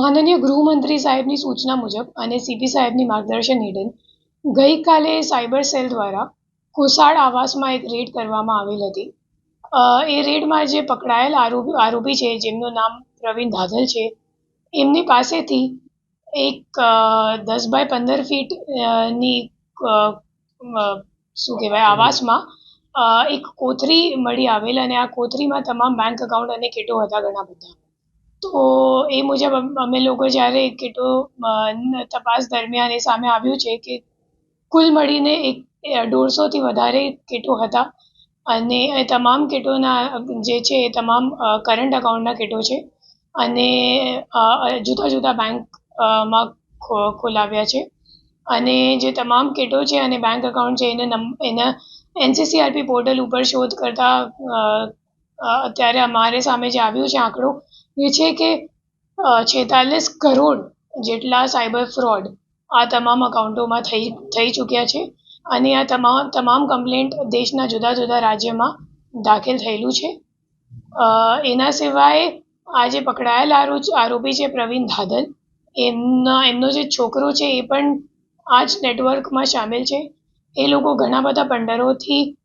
માનનીય ગૃહમંત્રી સાહેબની સૂચના મુજબ અને સીપી સાહેબની માર્ગદર્શન હેઠળ ગઈકાલે સાયબર સેલ દ્વારા કુસાડ આવાસમાં એક રેડ કરવામાં આવેલ હતી. એ રેડમાં જે પકડાયેલ આરોપી આરોપી છે, જેમનું નામ પ્રવીણ ધાધલ છે, એમની પાસેથી એક દસ બાય પંદર ફીટની શું કહેવાય, આવાસમાં એક કોથરી મળી આવેલ અને આ કોથરીમાં તમામ બેંક એકાઉન્ટ અને કેટો હતા ઘણા બધા. તો એ મુજબ અમે લોકો જ્યારે કીટો તપાસ દરમિયાન એ સામે આવ્યું છે કે કુલ મળીને એક દોઢસોથી વધારે કીટો હતા. અને એ તમામ કીટોના જે છે એ તમામ કરંટ અકાઉન્ટના કીટો છે. અને જુદા જુદા બેંકમાં ખોલાવ્યા છે. અને જે તમામ કીટો છે અને બેંક એકાઉન્ટ છે, એને એના એનસીસીઆરપી પોર્ટલ ઉપર શોધ કરતાં અત્યારે અમારે સામે જે આવ્યું છે આંકડો એ છે કે છેતાલીસ કરોડ જેટલા સાયબર ફ્રોડ આ તમામ અકાઉન્ટોમાં થઈ થઈ ચૂક્યા છે અને આ તમામ તમામ કમ્પ્લેન્ટ દેશના જુદા જુદા રાજ્યમાં દાખલ થયેલું છે. એના સિવાય આ જે પકડાયેલ આરો- આરોપી છે પ્રવીણ ધાદલ, એમના, એમનો જે છોકરો છે એ પણ આ જ નેટવર્કમાં સામેલ છે. એ લોકો ઘણા બધા પંડરોથી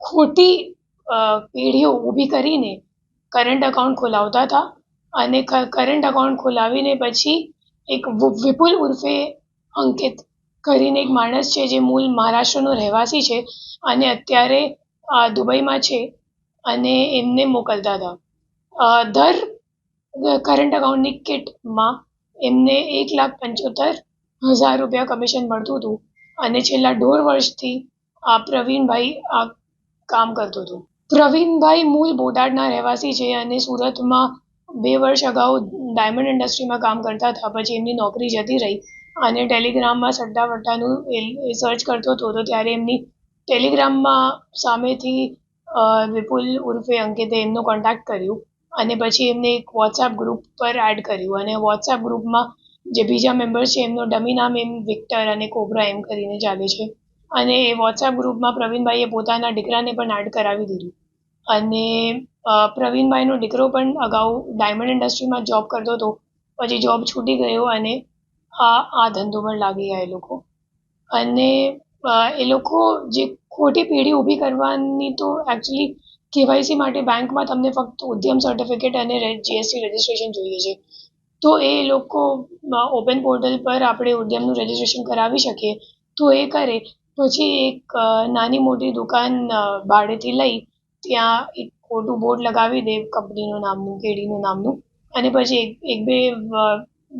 ખોટી પેઢીઓ ઊભી કરીને કરંટ અકાઉન્ટ ખોલાવતા હતા અને કરંટ અકાઉન્ટ ખોલાવીને પછી એક વિપુલ ઉર્ફે અંકિત કરીને એક માણસ છે જે મૂળ મહારાષ્ટ્રનો રહેવાસી છે અને અત્યારે દુબઈમાં છે અને એમને મોકલતા હતા દર કરંટ અકાઉન્ટની કિટમાં એમને એક લાખ પંચોતેર હજાર રૂપિયા કમિશન મળતું હતું અને છેલ્લા દોઢ વર્ષથી આ પ્રવીણભાઈ આ કામ કરતો હતો પ્રવીણભાઈ મૂળ બોટાદના રહેવાસી છે અને સુરતમાં બે વર્ષ અગાઉ ડાયમંડ ઇન્ડસ્ટ્રીમાં કામ કરતા હતા. પછી એમની નોકરી જતી રહી અને ટેલિગ્રામમાં સટ્ટા વટ્ટાનું એ સર્ચ કરતો હતો, તો ત્યારે એમની ટેલિગ્રામમાં સામેથી વિપુલ ઉર્ફે અંકિતે એમનો કોન્ટેક્ટ કર્યું અને પછી એમને એક વોટ્સએપ ગ્રુપ પર એડ કર્યું અને વોટ્સએપ ગ્રુપમાં જે બીજા મેમ્બર છે એમનો ડમી નામ એમ વિક્ટર અને કોબ્રા એમ કરીને ચાલે છે. અને વોટ્સએપ ગ્રુપમાં પ્રવીણભાઈએ પોતાના દીકરાને પણ એડ કરાવી દીધું. અને પ્રવીણભાઈનો દીકરો પણ અગાઉ ડાયમંડ ઇન્ડસ્ટ્રીમાં જોબ કરતો હતો. પછી જોબ છૂટી ગયો અને આ આ ધંધોમાં લાગી ગયા એ લોકો. અને એ લોકો જે ખોટી પેઢી ઊભી કરવાની તો એકચ્યુઅલી કેવાયસી માટે બેંકમાં તમને ફક્ત ઉદ્યમ સર્ટિફિકેટ અને જીએસટી રજિસ્ટ્રેશન જોઈએ છે. તો એ લોકો ઓપન પોર્ટલ પર આપણે ઉદ્યમનું રજિસ્ટ્રેશન કરાવી શકીએ. તો એ કરે. પછી એક નાની મોટી દુકાન ભાડેથી લઈ ત્યાં એક ખોટું બોર્ડ લગાવી દે કંપનીનું નામનું, કેડીનું નામનું. અને પછી એક એક બે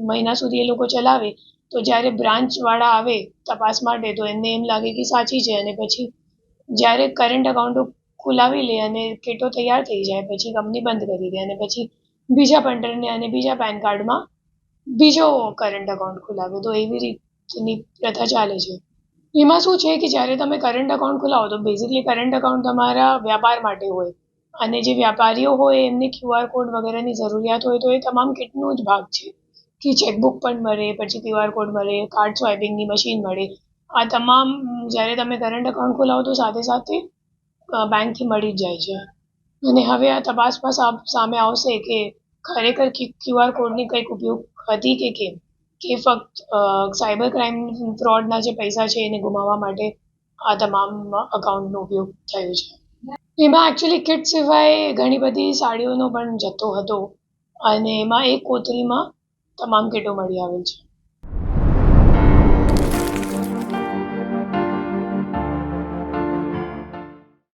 મહિના સુધી એ લોકો ચલાવે. તો જ્યારે બ્રાન્ચવાળા આવે તપાસ માટે, તો એમને એમ લાગે કે સાચી છે. અને પછી જ્યારે કરંટ અકાઉન્ટો ખોલાવી લે અને કેટો તૈયાર થઈ જાય, પછી કંપની બંધ કરી દે. અને પછી બીજા પંટરને અને બીજા પેન કાર્ડમાં બીજો કરંટ અકાઉન્ટ ખોલાવે. તો એવી રીતની પ્રથા ચાલે છે. એમાં શું છે કે જ્યારે તમે કરંટ અકાઉન્ટ ખોલાવો, તો બેઝિકલી કરંટ અકાઉન્ટ તમારા વ્યાપાર માટે હોય. અને જે વ્યાપારીઓ હોય, એમને ક્યુઆર કોડ વગેરેની જરૂરિયાત હોય, તો એ તમામ કિટનો જ ભાગ છે. કે ચેકબુક પણ મળે, પછી ક્યુઆર કોડ મળે કાર્ડ સ્વાઇપિંગની મશીન મળે. આ તમામ જ્યારે તમે કરંટ અકાઉન્ટ ખોલાવો, તો સાથે સાથે બેંકથી મળી જ જાય છે. અને હવે આ તપાસમાં સામે આવશે કે ખરેખર ક્યુઆર કોડની કંઈક ઉપયોગ હતી કે કેમ? કે ફક્ત સાયબર ક્રાઇમ ફ્રોડના જે પૈસા છે એને ગુમાવવા માટે આ તમામ અકાઉન્ટનો ઉપયોગ થયો છે. એમાં એકચ્યુઅલી કિટ સિવાય ઘણી બધી સાડીઓનો પણ જથ્થો હતો અને એમાં એક કોથળીમાં તમામ કીટો મળી આવેલ છે.